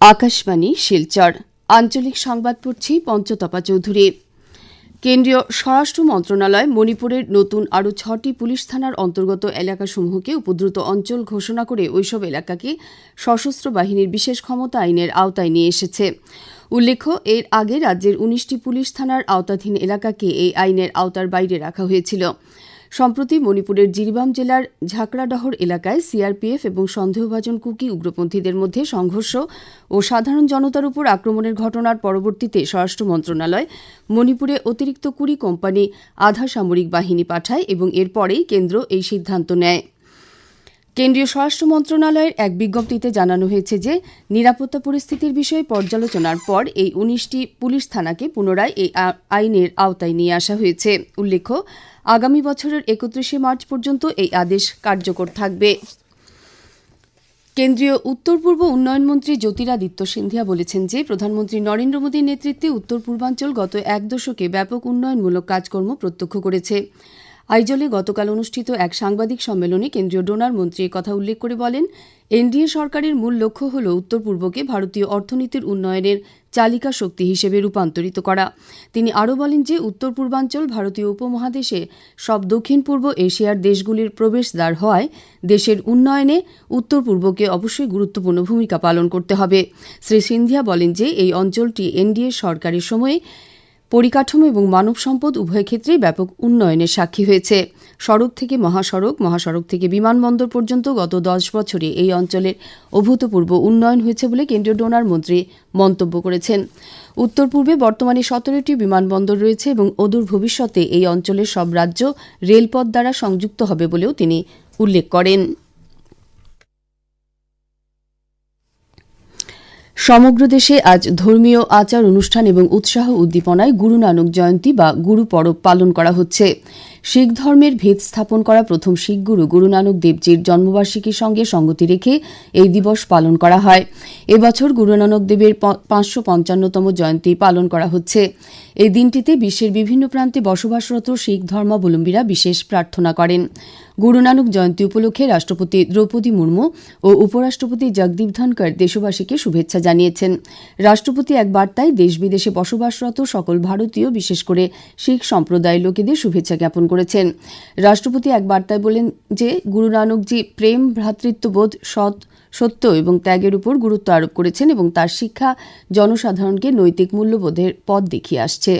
আকাশবাণী, শিলচর। আঞ্চলিক সংবাদ পড়ছি পঞ্চতপা চৌধুরী। কেন্দ্রীয় স্বরাষ্ট্র মন্ত্রণালয় মণিপুরের নতুন আরও ছটি পুলিশ থানার অন্তর্গত এলাকাসমূহকে উপদ্রুত অঞ্চল ঘোষণা করে ওইসব এলাকাকে সশস্ত্র বাহিনীর বিশেষ ক্ষমতা আইনের আওতায় নিয়ে এসেছে। উল্লেখ্য, এর আগে রাজ্যের উনিশটি পুলিশ থানার আওতাধীন এলাকাকে এই আইনের আওতার বাইরে রাখা হয়েছিল। সম্প্রতি মণিপুরের জিরিবাম জেলার ঝাকড়াডহর এলাকায় সিআরপিএফ এবং সন্দেহভাজন কুকি উগ্রপন্থীদের মধ্যে সংঘর্ষ ও সাধারণ জনতার উপর আক্রমণের ঘটনার পরবর্তীতে স্বরাষ্ট্র মন্ত্রণালয় মণিপুরে অতিরিক্ত কুড়ি কোম্পানি আধা সামরিক বাহিনী পাঠায় এবং এরপরেই কেন্দ্র এই সিদ্ধান্ত নেয়। কেন্দ্রীয় স্বরাষ্ট্র মন্ত্রণালয়ের এক বিজ্ঞপ্তিতে জানানো হয়েছে যে, নিরাপত্তা পরিস্থিতির বিষয়ে পর্যালোচনার পর এই উনিশটি পুলিশ থানাকে পুনরায় এই আইনের আওতায় নিয়ে আসা হয়েছে। উল্লেখ্য, আগামী বছরের একত্রিশে মার্চ পর্যন্ত এই আদেশ কার্যকর থাকবে। কেন্দ্রীয় উত্তর পূর্ব উন্নয়ন মন্ত্রী জ্যোতিরাদিত্য সিন্ধিয়া বলেছেন যে, প্রধানমন্ত্রী নরেন্দ্র মোদীর নেতৃত্বে উত্তর পূর্বাঞ্চল গত এক দশকে ব্যাপক উন্নয়নমূলক কাজকর্ম প্রত্যক্ষ করেছে। আইজলে গতকাল অনুষ্ঠিত এক সাংবাদিক সম্মেলনে কেন্দ্রীয় ডোনার মন্ত্রী কথা উল্লেখ করে বলেন, এনডিএ সরকারের মূল লক্ষ্য হল উত্তর পূর্বকে ভারতীয় অর্থনীতির উন্নয়নের চালিকা শক্তি হিসেবে রূপান্তরিত করা। তিনি আরও বলেন যে, উত্তর পূর্বাঞ্চল ভারতীয় উপমহাদেশে সব দক্ষিণ পূর্ব এশিয়ার দেশগুলির প্রবেশদ্বার হওয়ায় দেশের উন্নয়নে উত্তর পূর্বকে অবশ্যই গুরুত্বপূর্ণ ভূমিকা পালন করতে হবে। শ্রী সিন্ধিয়া বলেন যে, এই অঞ্চলটি এনডিএ সরকারের সময়ে পরিকাঠামো এবং মানব সম্পদ উভয় ক্ষেত্রেই ব্যাপক উন্নয়নের সাক্ষী হয়েছে। সড়ক থেকে মহাসড়ক মহাসড়ক থেকে বিমানবন্দর পর্যন্ত গত দশ বছরে এই অঞ্চলের অভূতপূর্ব উন্নয়ন হয়েছে বলে কেন্দ্রীয় ডোনার মন্ত্রী মন্তব্য করেছেন। উত্তর পূর্বে বর্তমানে সতেরোটি বিমানবন্দর রয়েছে এবং অদূর ভবিষ্যতে এই অঞ্চলের সব রাজ্য রেলপথ দ্বারা সংযুক্ত হবে বলেও তিনি উল্লেখ করেন। সমগ্র দেশে আজ ধর্মীয় আচার অনুষ্ঠান এবং উৎসাহ উদ্দীপনায় গুরু নানক জয়ন্তী বা গুরু পরব পালন করা হচ্ছে। শিখ ধর্মের ভেদ স্থাপন করা প্রথম শিখ গুরু গুরু নানক দেবজির জন্মবার্ষিকীর সঙ্গে সঙ্গতি রেখে এই দিবস পালন করা হয়। এবছর গুরু নানক দেবের পাঁচশো পঞ্চান্নতম জয়ন্তী পালন করা হচ্ছে। এই দিনটিতে বিশ্বের বিভিন্ন প্রান্তে বসবাসরত শিখ ধর্মাবলম্বীরা বিশেষ প্রার্থনা করেন। গুরু নানক জয়ন্তী উপলক্ষে রাষ্ট্রপতি দ্রৌপদী মুর্মু ও উপরাষ্ট্রপতি জগদীপ ধনকর দেশবাসীকে শুভেচ্ছা জানিয়েছেন। রাষ্ট্রপতি এক বার্তায় দেশ বিদেশে বসবাসরত সকল ভারতীয়, বিশেষ করে শিখ সম্প্রদায়ের লোকেদের শুভেচ্ছা জ্ঞাপন করেছেন। রাষ্ট্রপতি এক বার্তায় বলেন যে, গুরু নানকজি প্রেম, ভ্রাতৃত্ববোধ, সৎ, সত্য এবং ত্যাগের উপর গুরুত্ব আরোপ করেছেন এবং তার শিক্ষা জনসাধারণকে নৈতিক মূল্যবোধের পথ দেখিয়ে আসছে।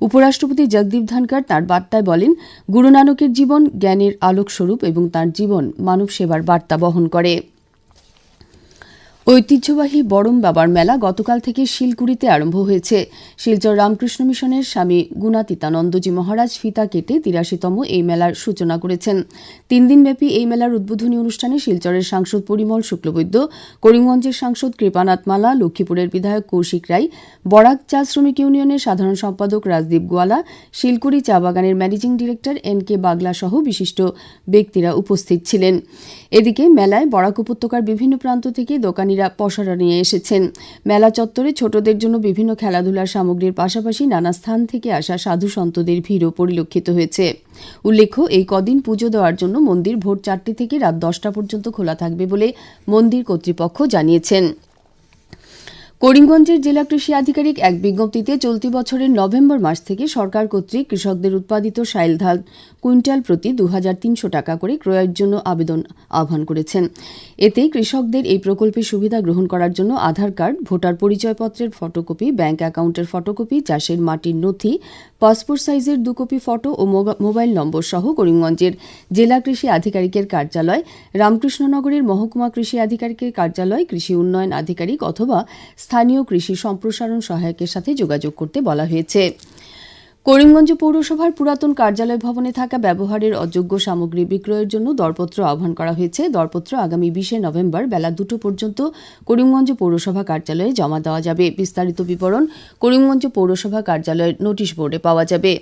উপরাষ্ট্রপতি জগদীপ ধনকর তার বার্তায় বলেন, গুরু নানকের জীবন জ্ঞানের আলোকস্বরূপ এবং তার জীবন মানব সেবার বার্তা বহন করে। ঐতিহ্যবাহী বরম বাবার মেলা গতকাল থেকে শিলকুড়িতে আরম্ভ হয়েছে। শিলচর রামকৃষ্ণ মিশনের স্বামী গুণাতীতানন্দজি মহারাজ ফিতা কেটে তিরাশিতম এই মেলার সূচনা করেছেন। তিন দিনব্যাপী এই মেলার উদ্বোধনী অনুষ্ঠানে শিলচরের সাংসদ পরিমল শুক্লবৈদ্য, করিমগঞ্জের সাংসদ কৃপানাথ মালা, লক্ষ্মীপুরের বিধায়ক কৌশিক রায়, বরাক চা শ্রমিক ইউনিয়নের সাধারণ সম্পাদক রাজদীপ গোয়ালা, শিলকুড়ি চা বাগানের managing director N K Bagla সহ বিশিষ্ট ব্যক্তিরা উপস্থিত ছিলেন। এদিকে মেলায় বরাক উপত্যকার বিভিন্ন প্রান্ত থেকে দোকানি দোকানিরা পশারা নিয়ে এসেছেন। মেলা চত্বরে ছোটদের জন্য বিভিন্ন খেলাধুলার সামগ্রীর পাশাপাশি নানা স্থান থেকে আসা সাধু সন্তদের ভিড়ও পরিলক্ষিত হয়েছে। উল্লেখ্য, এই কদিন পুজো দেওয়ার জন্য মন্দির ভোর চারটি থেকে রাত দশটা পর্যন্ত খোলা থাকবে বলে মন্দির কর্তৃপক্ষ জানিয়েছেন। করিমগঞ্জের জেলা কৃষি আধিকারিক এক বিজ্ঞপ্তিতে চলতি বছরের নভেম্বর মাস থেকে সরকার কর্তৃক কৃষকদের উৎপাদিত সাইল ধান কুইন্টাল প্রতি দু হাজার তিনশো টাকা করে ক্রয়ের জন্য আবেদন আহ্বান করেছেন। এতে কৃষকদের এই প্রকল্পের সুবিধা গ্রহণ করার জন্য আধার কার্ড, ভোটার পরিচয়পত্রের ফটোকপি, ব্যাংক অ্যাকাউন্টের ফটোকপি, চাষের মাটির নথি, পাসপোর্ট সাইজের দু কপি ফটো ও মোবাইল নম্বর সহ করিমগঞ্জের জেলা কৃষি আধিকারিকের কার্যালয়, রামকৃষ্ণনগরের মহকুমা কৃষি আধিকারিকের কার্যালয়, কৃষি উন্নয়ন আধিকারিক অথবা স্থানীয় কৃষি সম্প্রসারণ সহায়কের সাথে যোগাযোগ করতে বলা হয়েছে। করিমগঞ্জ পৌরসভার পুরাতন কার্যালয় ভবনে থাকা ব্যবহারের অযোগ্য সামগ্রী বিক্রয়ের জন্য দরপত্র আহ্বান করা হয়েছে। দরপত্র আগামী বিশে নভেম্বর বেলা দুটো পর্যন্ত করিমগঞ্জ পৌরসভা কার্যালয়ে জমা দেওয়া যাবে। বিস্তারিত বিবরণ করিমগঞ্জ পৌরসভা কার্যালয়ের নোটিশ বোর্ডে পাওয়া যাবে।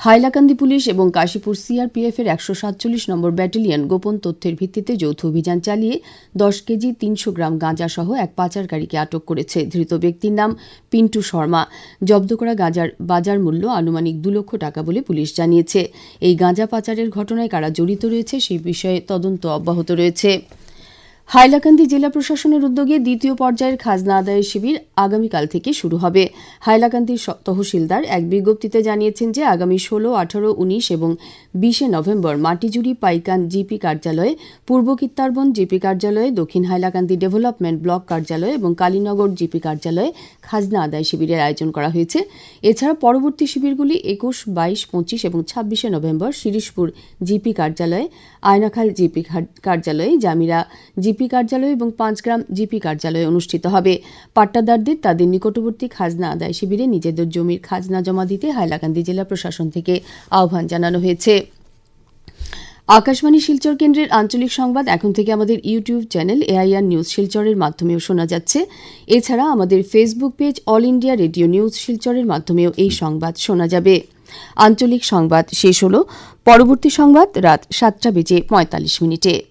হাইলাকান্দি পুলিশ এবং কাশীপুর সিআরপিএফ এর একশো সাতচল্লিশ নম্বর ব্যাটালিয়ন গোপন তথ্যের ভিত্তিতে যৌথ অভিযান চালিয়ে দশ কেজি তিনশো গ্রাম গাঁজা সহ এক পাচারকারীকে আটক করেছে ধৃত ব্যক্তির নাম পিন্টু শর্মা। জব্দ করা গাঁজার বাজার মূল্য আনুমানিক দু লক্ষ টাকা বলে পুলিশ জানিয়েছে। এই গাঁজা পাচারের ঘটনায় কারা জড়িত রয়েছে সেই বিষয়ে তদন্ত অব্যাহত রয়েছে। হাইলাকান্দি জেলা প্রশাসনের উদ্যোগে দ্বিতীয় পর্যায়ের খাজনা আদায়ের শিবির আগামীকাল থেকে শুরু হবে। হাইলাকান্দির তহসিলদার এক বিজ্ঞপ্তিতে জানিয়েছেন যে আগামী ষোলো, আঠারো, উনিশ এবং বিশে নভেম্বর মাটিজুড়ি পাইকান জিপি কার্যালয়ে, পূর্ব কিত্তারবন জিপি কার্যালয়ে, দক্ষিণ হাইলাকান্দি ডেভেলপমেন্ট ব্লক কার্যালয়ে এবং কালীনগর জিপি কার্যালয়ে খাজনা আদায় শিবিরের আয়োজন করা হয়েছে। এছাড়া পরবর্তী শিবিরগুলি একুশ, বাইশ, পঁচিশ এবং ছাব্বিশে নভেম্বর শিরিশপুর জিপি কার্যালয়ে, আয়নাখাল জিপি কার্যালয়ে, জামিরা জিপি কার্যালয় এবং পাঁচগ্রাম জিপি কার্যালয়ে অনুষ্ঠিত হবে। পাট্টাদারদের তাদের নিকটবর্তী খাজনা আদায় শিবিরে নিজেদের জমির খাজনা জমা দিতে হাইলাকান্দি জেলা প্রশাসন থেকে আহ্বান জানানো হয়েছে। আকাশবাণী শিলচর কেন্দ্রের আঞ্চলিক সংবাদ এখন থেকে আমাদের ইউটিউব চ্যানেল এআইআর নিউজ শিলচরের মাধ্যমেও শোনা যাচ্ছে। এছাড়া আমাদের Facebook page all India radio news শিলচরের মাধ্যমেও এই সংবাদ শোনা যাবে। আঞ্চলিক সংবাদ শেষ হল। পরবর্তী সংবাদ রাত সাতটা বেজে পঁয়তাল্লিশ মিনিটে।